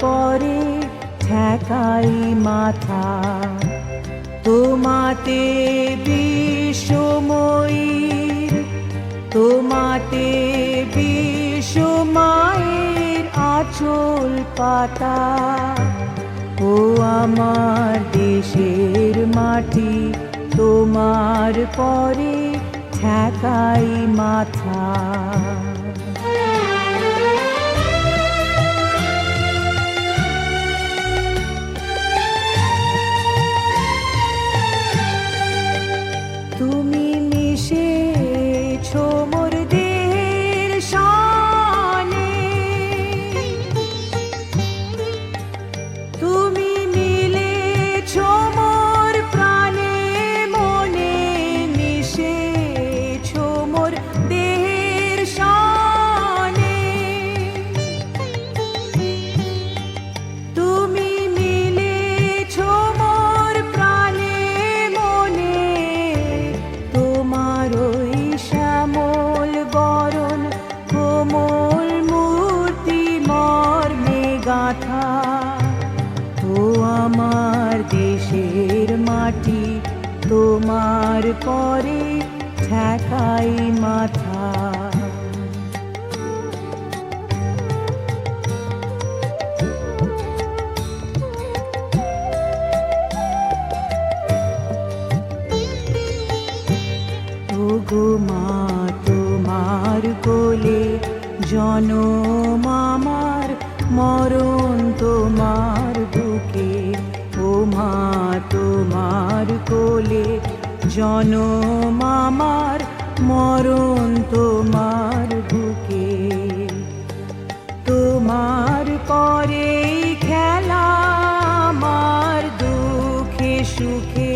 পরে ঠেকাই মাথা। তোমাতে বিশ্বময়ীর তোমাতে বিশ্বমায়ের আচল পাতা। ও আমার দেশের মাটি, তোমার পরে ঠেকাই মাথা। পরে ঠেকাই মাথা। ওগো মা তোমার কোলে জনম জনম আমার মরণ তোমার বুকে। তোমার পরে খেলা আমার দুঃখে সুখে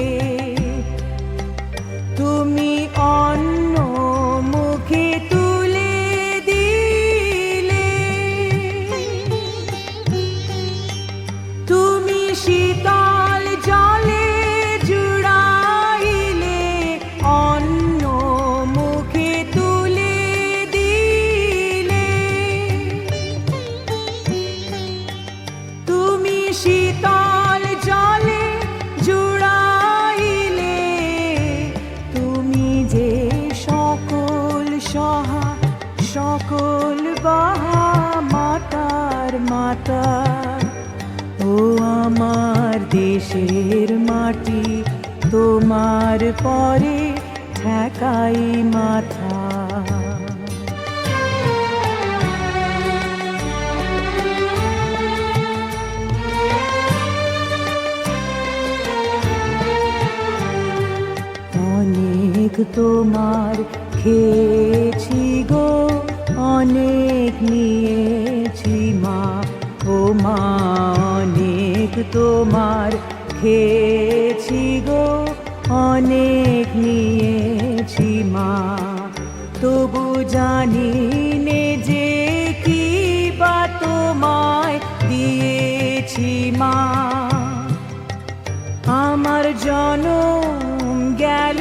পরে ঠেকাই মাথা। অনেক তোমার খেয়েছি গো, অনেক নিয়েছি মা। ও মা, অনেক তোমার খেয়েছি গো। অনেক নিয়েছি মা। তবু জানি নে যে কি বা তোমায় দিয়েছি মা। আমার জনম গেল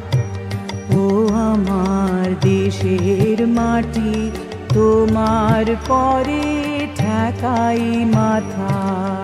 আমার দেশের মাটি তোমার পরে ঠেকাই মাথা।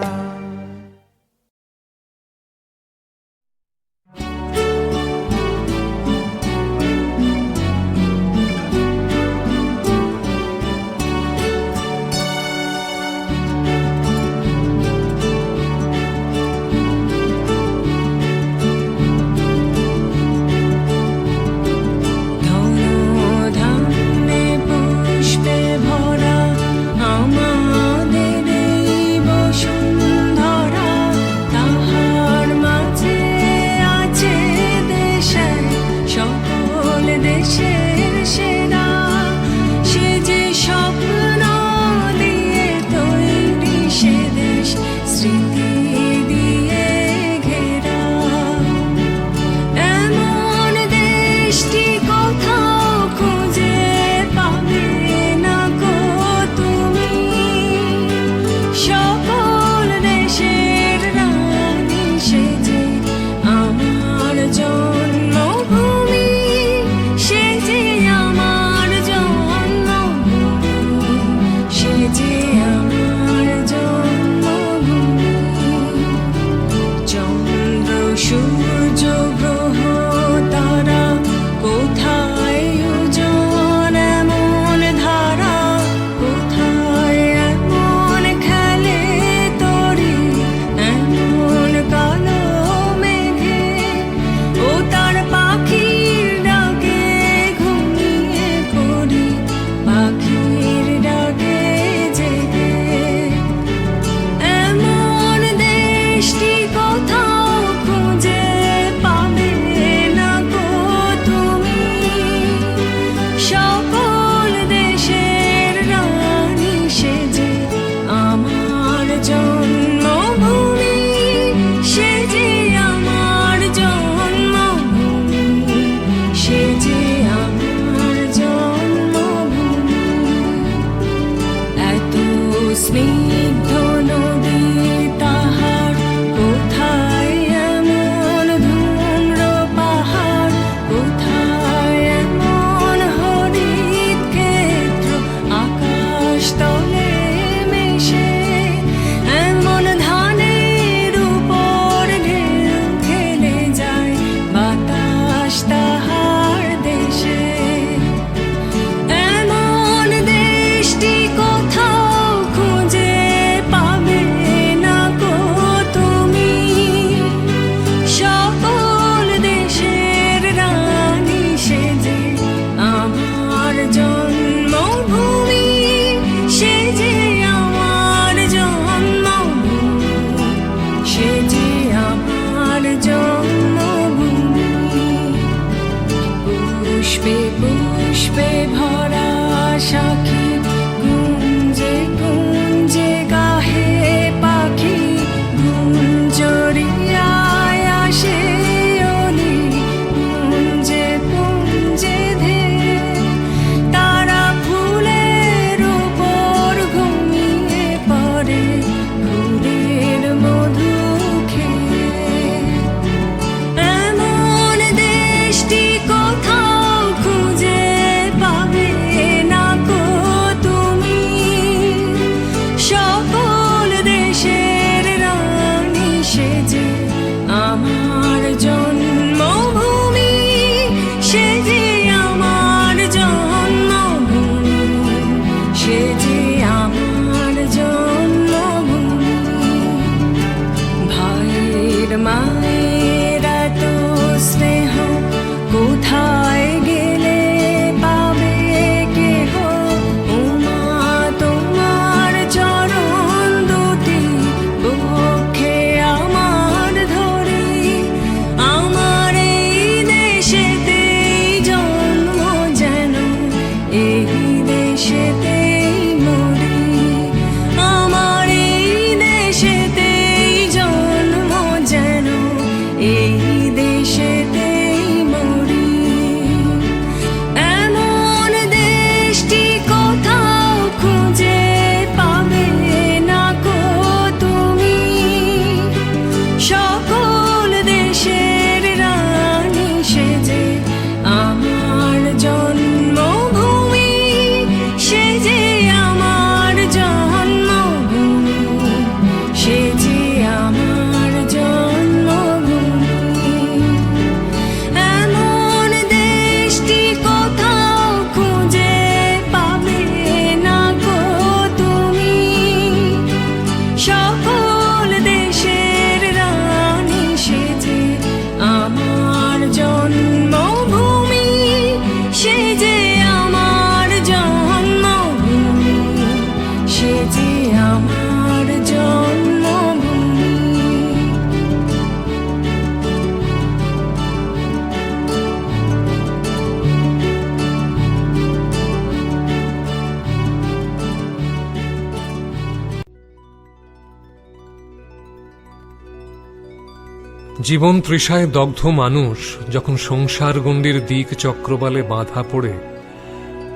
জীবন তৃষায় দগ্ধ মানুষ যখন সংসার গণ্ডির দিক চক্রবালে বাধা পড়ে,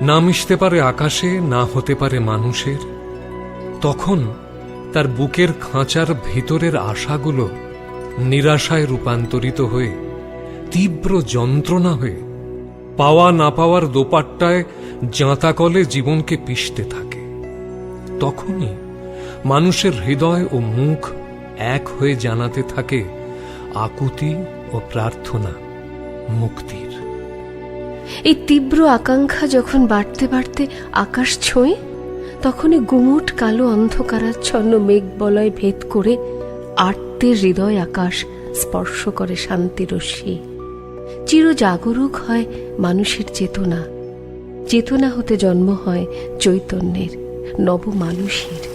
না মিশতে পারে আকাশে, না হতে পারে মানুষের, তখন তার বুকের খাঁচার ভিতরের আশাগুলো নিরাশায় রূপান্তরিত হয়ে, তীব্র যন্ত্রণা হয়ে, পাওয়া না পাওয়ার দোপাট্টায় জাঁতাকলে জীবনকে পিষতে থাকে। তখনই মানুষের হৃদয় ও মুখ এক হয়ে জানাতে থাকে আকুতি ও প্রার্থনা মুক্তির। এই তীব্র আকাঙ্ক্ষা যখন বাড়তে বাড়তে আকাশ ছোঁয়ে, তখনই গুমুট কালো অন্ধকারাচ্ছন্ন মেঘ বলয় ভেদ করে আর্তের হৃদয় আকাশ স্পর্শ করে শান্তিরশ্মি চির জাগরুক হয় মানুষের চেতনা। চেতনা হতে জন্ম হয় চৈতন্যের নব মানুষের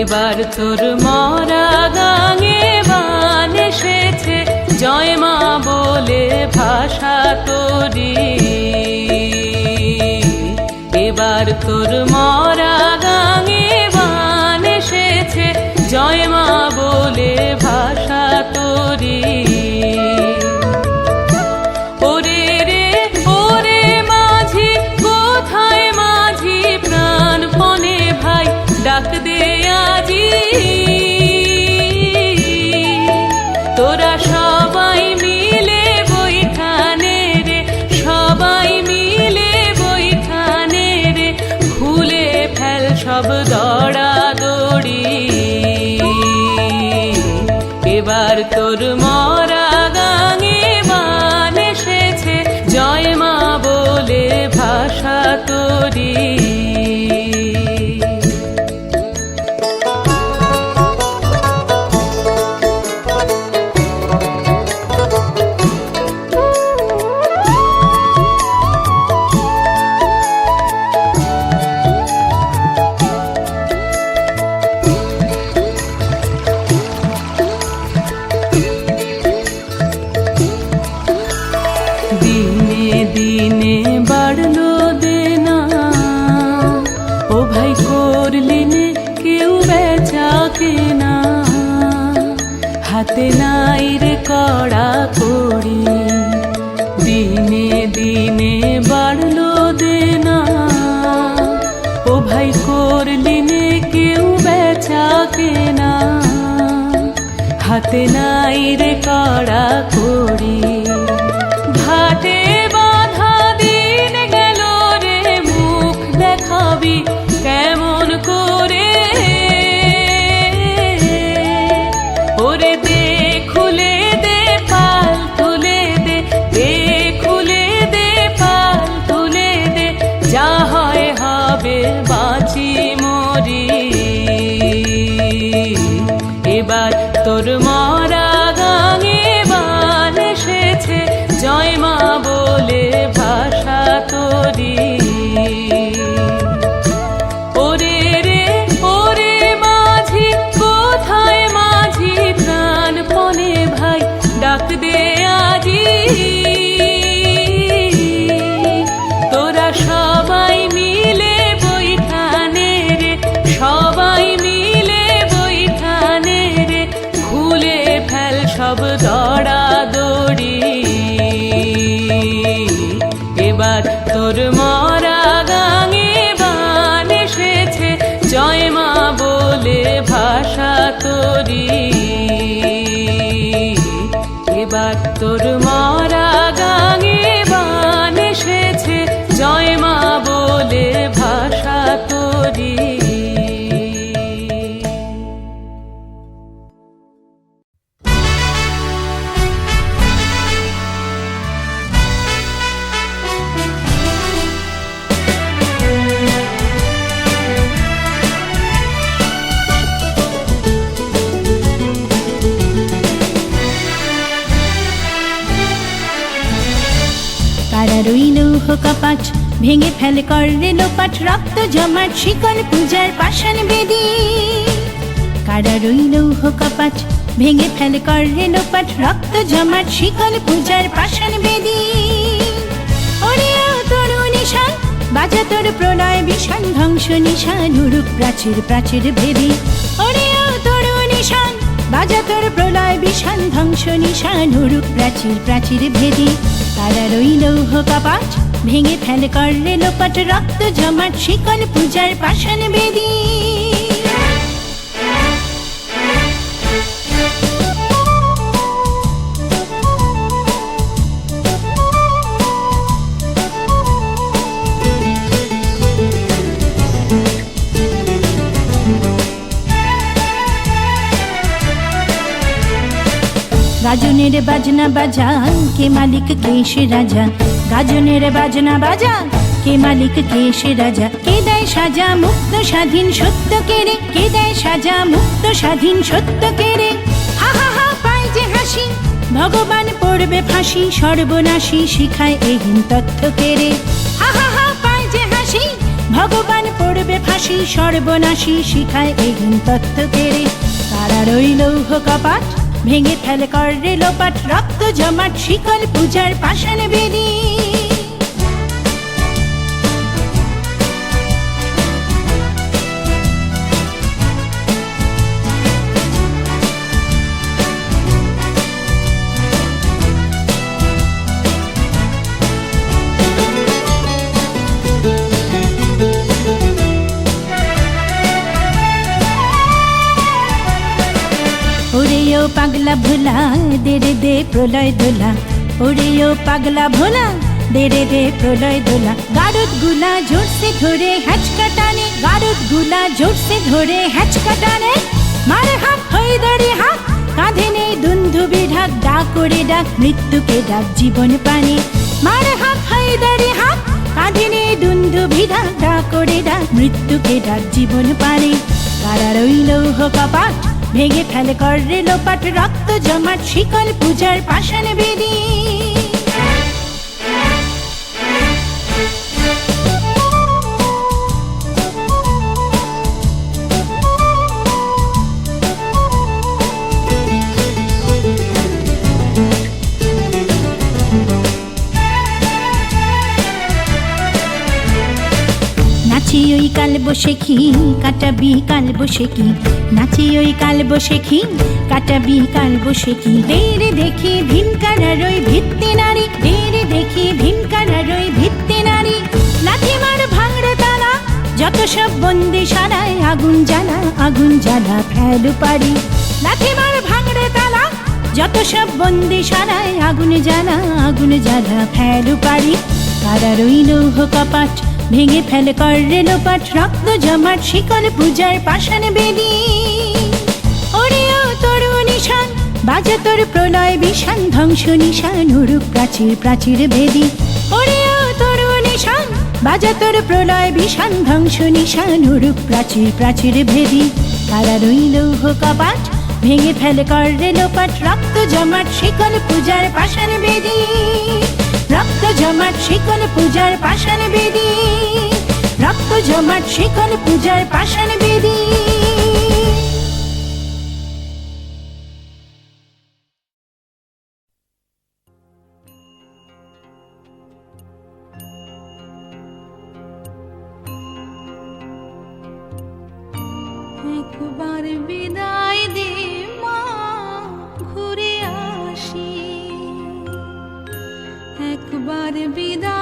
এবার তোর মরা গাঙে বান এসেছে। জয় মা বলে ভাষা তোরি এবার তোর মরা গাঙে তোর মরা হাতে নাই রে কড়া করি কারারই লৌহ কপাট, ভেঙে ফেল করে লোপাট, রক্ত জমাট, শিকল পূজার পাষাণ বেদী। কারারই লৌহ কপাট, ভেঙে ফেল করে লোপাট, রক্ত জমাট, শিকল পূজার পাষাণ বেদী। ওরে তরু নিশান বাজা তোর প্রলয় বিষাণ, ধ্বংস নিশান উরুপ প্রাচীর প্রাচীর ভেদি। ওরে তরু নিশান বাজা তোর প্রলয় বিষাণ, ধ্বংস নিশান উরুপ প্রাচীর প্রাচীর ভেদি। ভেঙে ফেল করলে লোপাট রক্ত জমাট শিকল পূজার পাষাণ বেদী। গাজনের বাজনা বাজা, কে মালিক, কে সে রাজা? গাজনের বাজনা বাজা, কে মালিক, কে সে রাজা? কে দেয় সাজা মুক্ত স্বাধীন সত্য কেড়ে কে দেয় সাজা মুক্ত স্বাধীন সত্য কেড়ে হা ভগবান পড়বে ফাঁসি, সর্বনাশী শিখায় এহীন তথ্য কেড়ে হা পায় যে হাসি, ভগবান পড়বে ফাঁসি, সর্বনাশী শিখায় এহীন তথ্য কেড়ে তারা রইল কপাট ভেঙে ফেলে করে লোপাট রক্ত জমাট শিকল পূজার পাষাণ বেদী পাগলা ভোলা, দে রে দে প্রলয় দোলা। ওরে পাগলা ভোলা, দে রে দে প্রলয় দোলা। গারদগুলা জোরসে ধরে হ্যাচকা টানে, গারদগুলা জোরসে ধরে হ্যাচকা টানে। মারে হাত হয়ে দাঁড়ি হাত, কাঁধে নেই দুন্ধুবি ঢাক ডাক করে ডাক, মৃত্যুকে ডাক জীবন পানে। মারে হাত হয়ে দাঁড়ি হাত, কাঁধে নেই দুন্ধুবি ঢাক ডাক করে ডাক, মৃত্যুকে ডাক জীবন পানে। কারা রইল কপাট ভেঙে ফেলে করে লোপাট রক্ত জমাট শিকল পূজার পাষাণ বেদী কাল বসে খি কাটাবি কাল বসে কি নাচি ওই কাল বসে খি কাটাবি কাল বসে কি রে দেখি ভীমকারার ওই ভিত্তি নারী। রে দেখি ভীমকারার ওই ভিত্তি নারী। লাঠি মার ভাঙড়ে তালা, যত সব বন্দি সারায় আগুন জ্বালা আগুন জ্বালা ফেলু পারি লাঠি মার ভাঙড়ে তালা, যত সব বন্দি সারায় আগুন জ্বালা আগুন জ্বালা ফেলু পারি কারা রইল কপাট ভেঙে ফেলে করে লোপাট, রক্ত জমাট, শিকল পূজার পাষাণ বেদী। ওরে ও তরু নিশান, বাজা তোর প্রলয়, বিষান, ধ্বংস, নিশান, উরুপ, প্রাচীর প্রাচীর বেদী। ওরে ও তরু নিশান, বাজা তোর প্রলয়, বিষান, ধ্বংস, নিশান, উরুপ, প্রাচীর প্রাচীর ভেদী তারা রইল কপাট, ভেঙে ফেলে করে লোপাট, রক্ত জমাট, শিকল পূজার পাষাণ বেদী। রক্ত জমাট শিকল পূজার পাষাণ বেদী। রক্ত জমাট শিকল পূজার পাষাণ বেদী। একবার বিদায়। বিদায়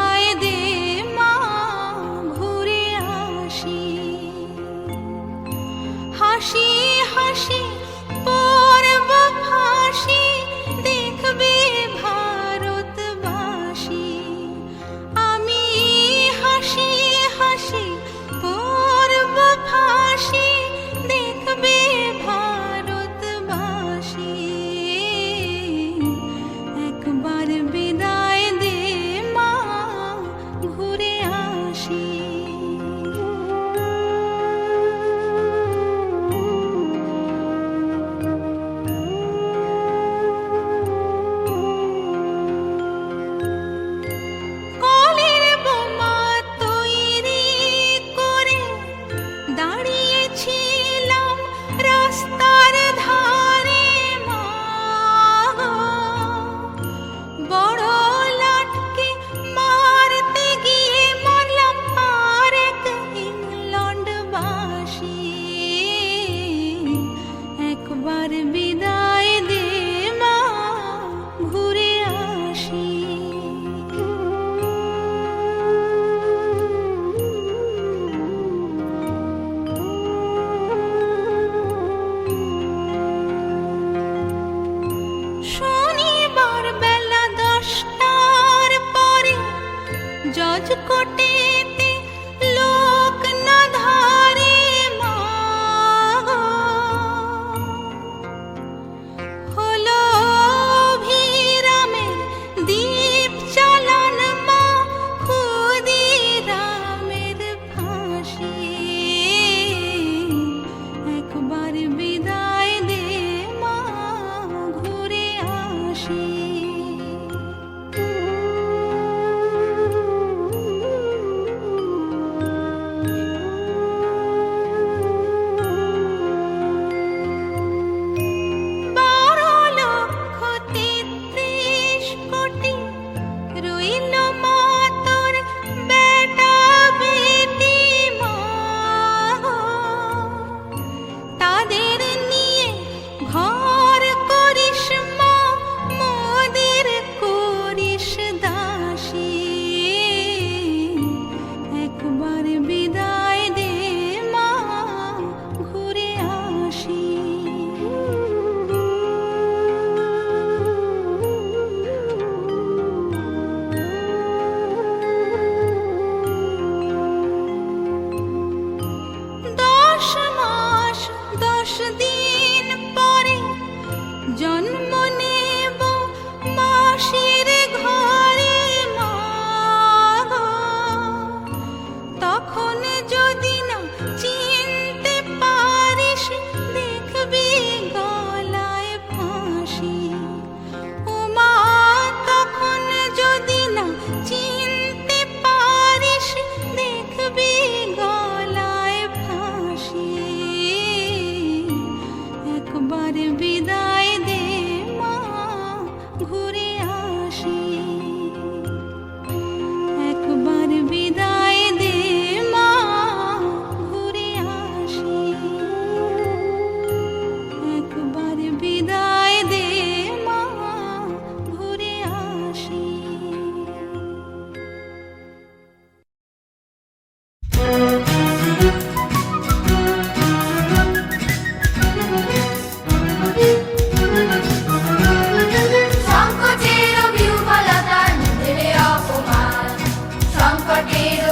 you Unidos.